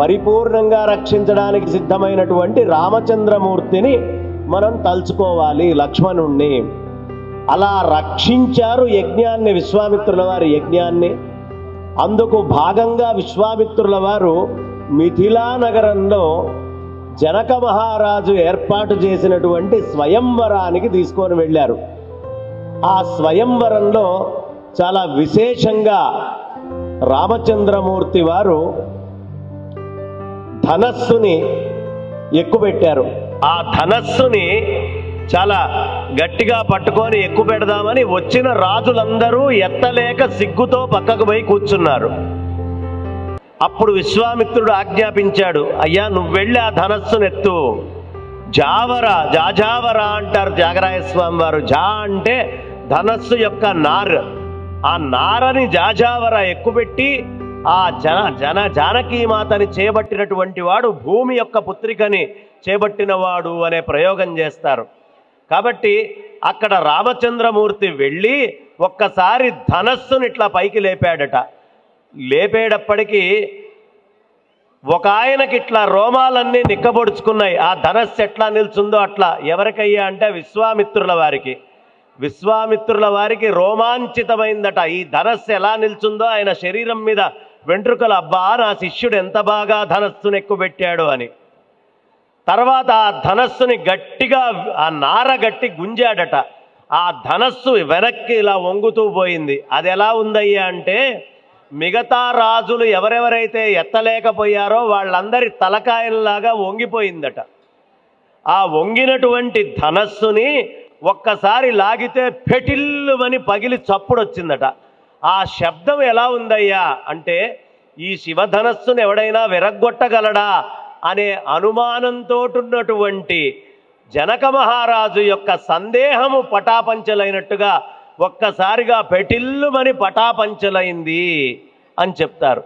పరిపూర్ణంగా రక్షించడానికి సిద్ధమైనటువంటి రామచంద్రమూర్తిని మనం తలుచుకోవాలి లక్ష్మణుణ్ణి. అలా రక్షించారు యజ్ఞాన్ని విశ్వామిత్రుల వారి యజ్ఞాన్ని. అందుకు భాగంగా విశ్వామిత్రుల వారు మిథిలా నగరంలో జనక మహారాజు ఏర్పాటు చేసినటువంటి స్వయంవరానికి తీసుకొని వెళ్ళారు. ఆ స్వయంవరంలో చాలా విశేషంగా రామచంద్రమూర్తి వారు ధనస్సుని ఎక్కుపెట్టారు. ఆ ధనస్సుని చాలా గట్టిగా పట్టుకొని ఎక్కువ పెడదామని వచ్చిన రాజులందరూ ఎత్తలేక సిగ్గుతో పక్కకు పోయి కూర్చున్నారు. అప్పుడు విశ్వామిత్రుడు ఆజ్ఞాపించాడు అయ్యా నువ్వు వెళ్ళి ఆ ధనస్సును ఎత్తు జావర జాజావర అంటారు త్యాగరాయస్వామి వారు జా అంటే ధనస్సు యొక్క నార్. ఆ నారని జాజావర ఎక్కుపెట్టి ఆ జన జన జానకీ మాతని చేపట్టినటువంటి వాడు భూమి యొక్క పుత్రికని చేపట్టినవాడు అనే ప్రయోగం చేస్తారు. కాబట్టి అక్కడ రామచంద్రమూర్తి వెళ్ళి ఒక్కసారి ధనస్సుని ఇట్లా పైకి లేపాడట. లేపేటప్పటికీ ఒక ఆయనకి ఇట్లా రోమాలన్నీ నిక్కబొడుచుకున్నాయి. ఆ ధనస్సు ఎట్లా నిల్చుందో అట్లా ఎవరికయ్యా అంటే విశ్వామిత్రుల వారికి. విశ్వామిత్రుల వారికి రోమాంచితమైందట. ఈ ధనస్సు ఎలా నిల్చుందో ఆయన శరీరం మీద వెంట్రుకలు అబ్బా నా శిష్యుడు ఎంత బాగా ధనస్సును ఎక్కుపెట్టాడు అని. తర్వాత ఆ ధనస్సుని గట్టిగా ఆ నార గట్టి గుంజాడట. ఆ ధనస్సు వెనక్కి ఇలా వంగుతూ పోయింది. అది ఎలా ఉందయ్యా అంటే మిగతా రాజులు ఎవరెవరైతే ఎత్తలేకపోయారో వాళ్ళందరి తలకాయల్లాగా వంగిపోయిందట. ఆ వంగినటువంటి ధనస్సుని ఒక్కసారి లాగితే పెటిల్లుమని పగిలి చప్పుడు వచ్చిందట ఆ శబ్దం ఎలా ఉందయ్యా? అంటే ఈ శివధనస్సును ఎవడైనా విరగ్గొట్టగలడా? అనే అనుమానంతో ఉన్నటువంటి జనక మహారాజు యొక్క సందేహము పటాపంచలైనట్టుగా ఒక్కసారిగా పెటిల్లుమని పటాపంచలైంది అని చెప్తారు.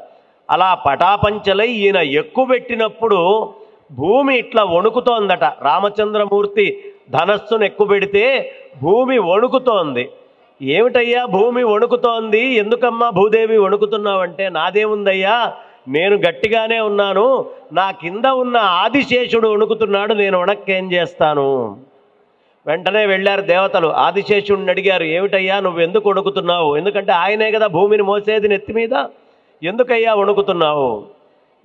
అలా పటాపంచలై ఈయన ఎక్కుబెట్టినప్పుడు భూమి ఇట్లా వణుకుతోందట. రామచంద్రమూర్తి ధనస్సును ఎక్కుబెడితే భూమి వణుకుతోంది. ఏమిటయ్యా భూమి వణుకుతోంది? ఎందుకమ్మా భూదేవి వణుకుతున్నావంటే నాదేముందయ్యా? నేను గట్టిగానే ఉన్నాను. నా కింద ఉన్న ఆదిశేషుడు వణుకుతున్నాడు నేను వణక్కేం చేస్తాను? వెంటనే వెళ్ళారు దేవతలు. ఆదిశేషుడిని అడిగారు ఏమిటయ్యా నువ్వు ఎందుకు వణుకుతున్నావు? ఎందుకంటే ఆయనే కదా భూమిని మోసేది నెత్తి మీద? ఎందుకయ్యా వణుకుతున్నావు?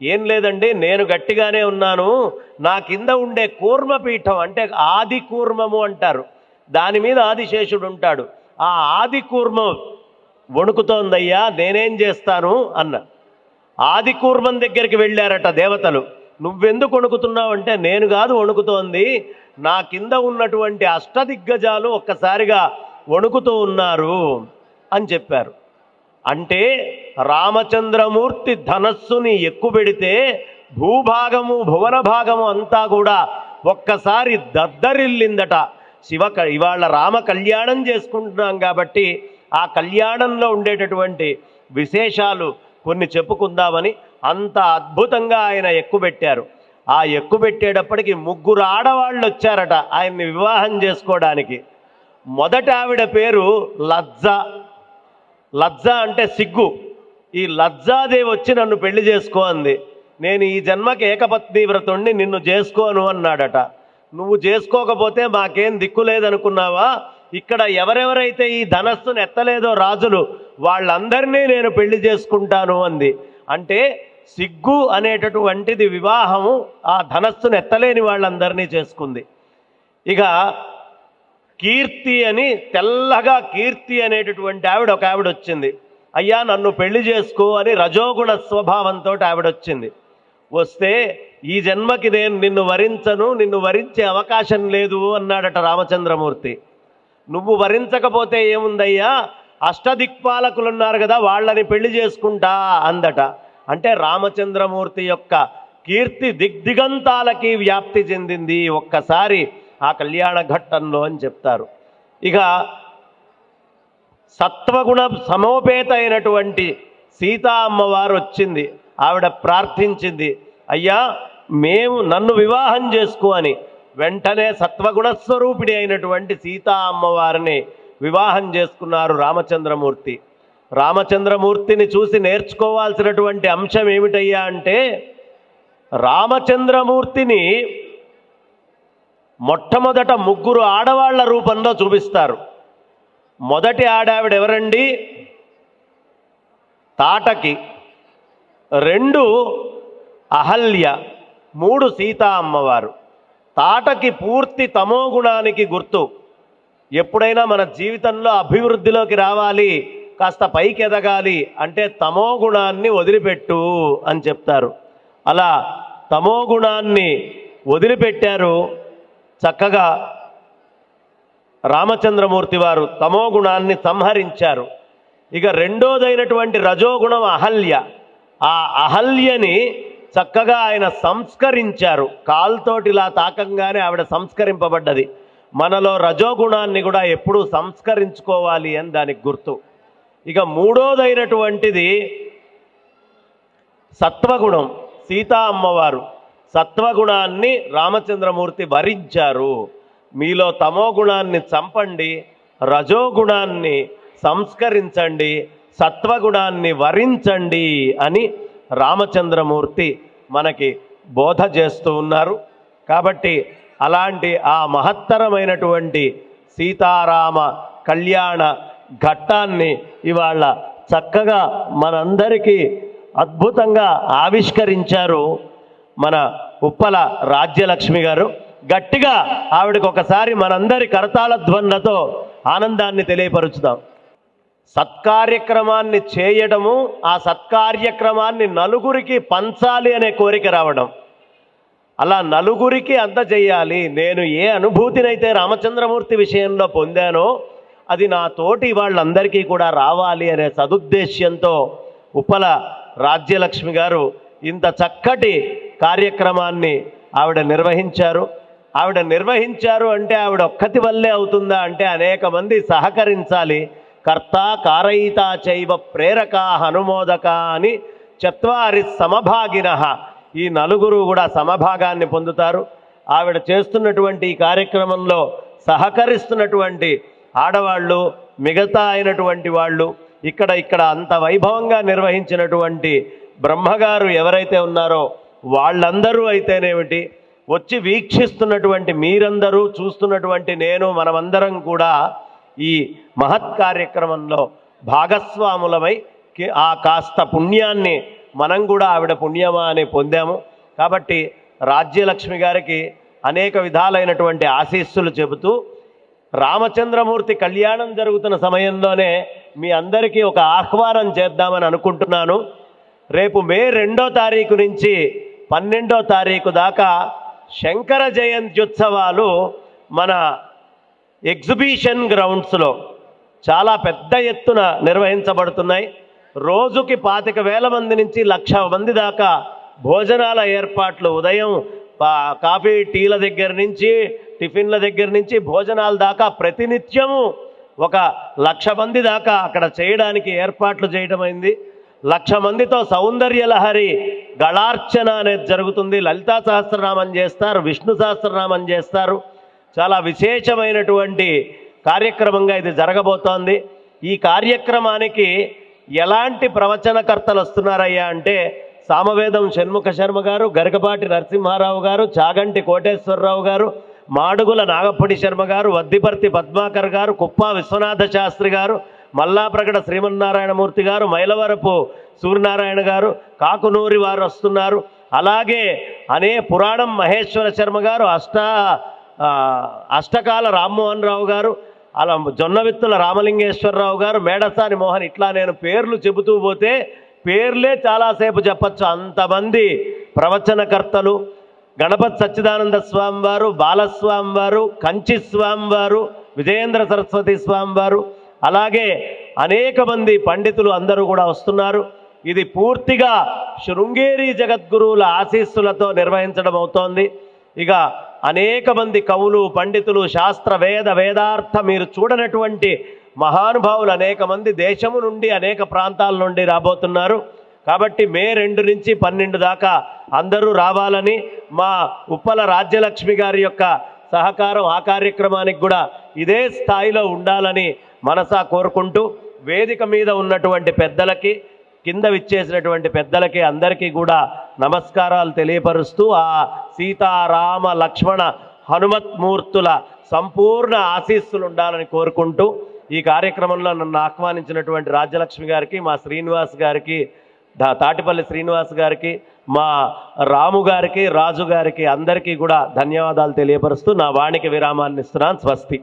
ఏం లేదండి నేను గట్టిగానే ఉన్నాను. నా కింద ఉండే కూర్మపీఠం అంటే ఆది కూర్మము అంటారు. దాని మీద ఆదిశేషుడు ఉంటాడు. ఆ ఆది కూర్మం వణుకుతోందయ్యా నేనేం చేస్తాను అన్న. ఆది కూర్మం దగ్గరికి వెళ్ళారట దేవతలు. నువ్వెందుకు వణుకుతున్నావు అంటే నేను కాదు వణుకుతోంది. నా కింద ఉన్నటువంటి అష్టదిగ్గజాలు ఒక్కసారిగా వణుకుతూ ఉన్నారు అని చెప్పారు. అంటే రామచంద్రమూర్తి ధనస్సుని ఎక్కుబెడితే భూభాగము భువన భాగము అంతా కూడా ఒక్కసారి దద్దరిల్లిందట. శివ క- ఇవాళ రామ కళ్యాణం చేసుకుంటున్నాం కాబట్టి ఆ కళ్యాణంలో ఉండేటటువంటి విశేషాలు కొన్ని చెప్పుకుందామని అంత అద్భుతంగా ఆయన ఎక్కుబెట్టారు ఆ ఎక్కుబెట్టేటప్పటికి ముగ్గురు ఆడవాళ్ళు వచ్చారట ఆయన్ని వివాహం చేసుకోవడానికి. మొదట ఆవిడ పేరు లజ్జ. లజ్జ అంటే సిగ్గు. ఈ లజ్జాదేవి వచ్చి నన్ను పెళ్ళి చేసుకో అంది. నేను ఈ జన్మకి ఏకపత్ని వ్రతుణ్ణి నిన్ను చేసుకోను అన్నాడట. నువ్వు చేసుకోకపోతే మాకేం దిక్కు లేదనుకున్నావా? ఇక్కడ ఎవరెవరైతే ఈ ధనస్సును ఎత్తలేదో రాజులు వాళ్ళందరినీ నేను పెళ్ళి చేసుకుంటాను అంది. అంటే సిగ్గు అనేటటువంటిది వివాహము ఆ ధనస్సును ఎత్తలేని వాళ్ళందరినీ చేసుకుంది. ఇక కీర్తి అని తెల్లగా కీర్తి అనేటటువంటి ఆవిడ ఒక ఆవిడ వచ్చింది అయ్యా నన్ను పెళ్ళి చేసుకో అని రజోగుణ స్వభావంతో ఆవిడ వచ్చింది వస్తే ఈ జన్మకి నేను నిన్ను వరించను నిన్ను వరించే అవకాశం లేదు అన్నాడట రామచంద్రమూర్తి. నువ్వు వరించకపోతే ఏముందయ్యా? అష్టదిక్పాలకులు ఉన్నారు కదా వాళ్ళని పెళ్ళి చేసుకుంటా అందట. అంటే రామచంద్రమూర్తి యొక్క కీర్తి దిగ్దిగంతాలకి వ్యాప్తి చెందింది ఒక్కసారి ఆ కళ్యాణ ఘట్టంలో అని చెప్తారు. ఇక సత్వగుణ సమోపేత అయినటువంటి సీతా అమ్మవారు వచ్చింది. ఆవిడ ప్రార్థించింది అయ్యా మేము నన్ను వివాహం చేసుకో అని వెంటనే సత్వగుణస్వరూపిణి అయినటువంటి సీతా అమ్మవారిని వివాహం చేసుకున్నారు రామచంద్రమూర్తి. రామచంద్రమూర్తిని చూసి నేర్చుకోవాల్సినటువంటి అంశం ఏమిటయ్యా అంటే రామచంద్రమూర్తిని మొట్టమొదట ముగ్గురు ఆడవాళ్ళ రూపంలో చూపిస్తారు. మొదటి ఆడావిడ ఎవరండి? తాటకి. రెండు అహల్య. మూడు సీతా అమ్మవారు. తాటకి పూర్తి తమో గుణానికి గుర్తు. ఎప్పుడైనా మన జీవితంలో అభివృద్ధిలోకి రావాలి కాస్త పైకి ఎదగాలి అంటే తమో గుణాన్ని వదిలిపెట్టు అని చెప్తారు. అలా తమో గుణాన్ని వదిలిపెట్టారు చక్కగా రామచంద్రమూర్తి వారు తమో గుణాన్ని సంహరించారు. ఇక రెండోదైనటువంటి రజోగుణం అహల్య. ఆ అహల్యని చక్కగా ఆయన సంస్కరించారు. కాల్తోటి ఇలా తాకంగానే ఆవిడ సంస్కరింపబడ్డది. మనలో రజోగుణాన్ని కూడా ఎప్పుడూ సంస్కరించుకోవాలి అని దానికి గుర్తు. ఇక మూడోదైనటువంటిది సత్వగుణం. సీతా అమ్మవారు సత్వగుణాన్ని రామచంద్రమూర్తి వరించారు మీలో తమో గుణాన్ని చంపండి రజోగుణాన్ని సంస్కరించండి సత్వగుణాన్ని వరించండి అని రామచంద్రమూర్తి మనకి బోధ చేస్తూ ఉన్నారు. కాబట్టి అలాంటి ఆ మహత్తరమైనటువంటి సీతారామ కళ్యాణ ఘట్టాన్ని ఇవాళ చక్కగా మనందరికీ అద్భుతంగా ఆవిష్కరించారు మన ఉప్పల రాజ్యలక్ష్మి గారు. గట్టిగా ఆవిడకు ఒకసారి మనందరి కరతాళ ధ్వనులతో ఆనందాన్ని తెలియపరుచుదాం. సత్కార్యక్రమాన్ని చేయడము ఆ సత్కార్యక్రమాన్ని నలుగురికి పంచాలి అనే కోరిక రావడం. అలా నలుగురికి అందజేయాలి నేను ఏ అనుభూతినైతే రామచంద్రమూర్తి విషయంలో పొందానో అది నా తోటి వాళ్ళందరికీ కూడా రావాలి అనే సదుద్దేశ్యంతో ఉపల రాజ్యలక్ష్మి గారు ఇంత చక్కటి కార్యక్రమాన్ని ఆవిడ నిర్వహించారు. ఆవిడ నిర్వహించారు అంటే ఆవిడ ఒక్కతి వల్లే అవుతుందా అంటే అనేక మంది సహకరించాలి. కర్త కారయిత చైవ ప్రేరక హనుమోదక అని చత్వారి సమభాగిన. ఈ నలుగురు కూడా సమభాగాన్ని పొందుతారు. ఆవిడ చేస్తున్నటువంటి ఈ కార్యక్రమంలో సహకరిస్తున్నటువంటి ఆడవాళ్ళు మిగతా అయినటువంటి వాళ్ళు ఇక్కడ ఇక్కడ అంత వైభవంగా నిర్వహించినటువంటి బ్రహ్మగారు ఎవరైతే ఉన్నారో వాళ్ళందరూ అయితేనేమిటి? వచ్చి వీక్షిస్తున్నటువంటి మీరందరూ చూస్తున్నటువంటి నేను మనమందరం కూడా ఈ మహత్ కార్యక్రమంలో భాగస్వాములమై ఆ కాస్త పుణ్యాన్ని మనం కూడా ఆవిడ పుణ్యమా అని పొందాము. కాబట్టి రాజ్యలక్ష్మి గారికి అనేక విధాలైనటువంటి ఆశీస్సులు చెబుతూ రామచంద్రమూర్తి కళ్యాణం జరుగుతున్న సమయంలోనే మీ అందరికీ ఒక ఆహ్వానం చేద్దామని అనుకుంటున్నాను. రేపు మే రెండో తారీఖు నుంచి పన్నెండో తారీఖు దాకా శంకర జయంత్యుత్సవాలు మన ఎగ్జిబిషన్ గ్రౌండ్స్లో చాలా పెద్ద ఎత్తున నిర్వహించబడుతున్నాయి. రోజుకి పాతిక వేల మంది నుంచి లక్ష మంది దాకా భోజనాల ఏర్పాట్లు ఉదయం కాఫీ టీల దగ్గర నుంచి టిఫిన్ల దగ్గర నుంచి భోజనాల దాకా ప్రతినిత్యము ఒక లక్ష మంది దాకా అక్కడ చేయడానికి ఏర్పాట్లు చేయడమైంది లక్ష మందితో సౌందర్య లహరి గళార్చన అనేది జరుగుతుంది. లలితా సహస్రనామం చేస్తారు విష్ణు సహస్రనామం చేస్తారు. చాలా విశేషమైనటువంటి కార్యక్రమంగా ఇది జరగబోతోంది. ఈ కార్యక్రమానికి ఎలాంటి ప్రవచనకర్తలు వస్తున్నారయ్యా అంటే సామవేదం షణ్ముఖ శర్మ గారు గరికపాటి నరసింహారావు గారు చాగంటి కోటేశ్వరరావు గారు మాడుగుల నాగప్పటి శర్మ గారు వద్దిపర్తి పద్మాకర్ గారు కుప్ప విశ్వనాథ శాస్త్రి గారు మల్లాప్రగడ శ్రీమన్నారాయణమూర్తి గారు మైలవరపు సూర్యనారాయణ గారు కాకునూరి వారు వస్తున్నారు. అలాగే అనే పురాణం మహేశ్వర శర్మ గారు అష్ట అష్టకాల రామ్మోహన్ రావు గారు అలా జొన్న విత్తుల రామలింగేశ్వరరావు గారు మేడసాని మోహన్ ఇట్లా నేను పేర్లు చెబుతూ పోతే పేర్లే చాలాసేపు చెప్పచ్చు. అంతమంది ప్రవచనకర్తలు గణపతి సచ్చిదానంద స్వామి వారు బాలస్వామి వారు కంచి స్వామి వారు విజయేంద్ర సరస్వతి స్వామి వారు అలాగే అనేక మంది పండితులు అందరూ కూడా వస్తున్నారు. ఇది పూర్తిగా శృంగేరి జగద్గురువుల ఆశీస్సులతో నిర్వహించడం అవుతోంది. ఇక అనేక మంది కవులు పండితులు శాస్త్రవేద వేదార్థ మీరు చూడనటువంటి మహానుభావులు అనేక మంది దేశము నుండి అనేక ప్రాంతాల నుండి రాబోతున్నారు. కాబట్టి మే రెండు నుంచి పన్నెండు దాకా అందరూ రావాలని మా ఉప్పల రాజ్యలక్ష్మి గారి యొక్క సహకారం ఆ కార్యక్రమానికి కూడా ఇదే స్థాయిలో ఉండాలని మనసా కోరుకుంటూ వేదిక మీద ఉన్నటువంటి పెద్దలకి కింద విచ్చేసినటువంటి పెద్దలకి అందరికీ కూడా నమస్కారాలు తెలియపరుస్తూ ఆ సీతారామ లక్ష్మణ హనుమత్మూర్తుల సంపూర్ణ ఆశీస్సులు ఉండాలని కోరుకుంటూ ఈ కార్యక్రమంలో నన్ను ఆహ్వానించినటువంటి రాజ్యలక్ష్మి గారికి మా శ్రీనివాస్ గారికి దా- తాటిపల్లి శ్రీనివాస్ గారికి మా రాము గారికి రాజు గారికి అందరికీ కూడా ధన్యవాదాలు తెలియపరుస్తూ నా వాణికి విరామాన్ని ఇస్తున్నాను. స్వస్తి.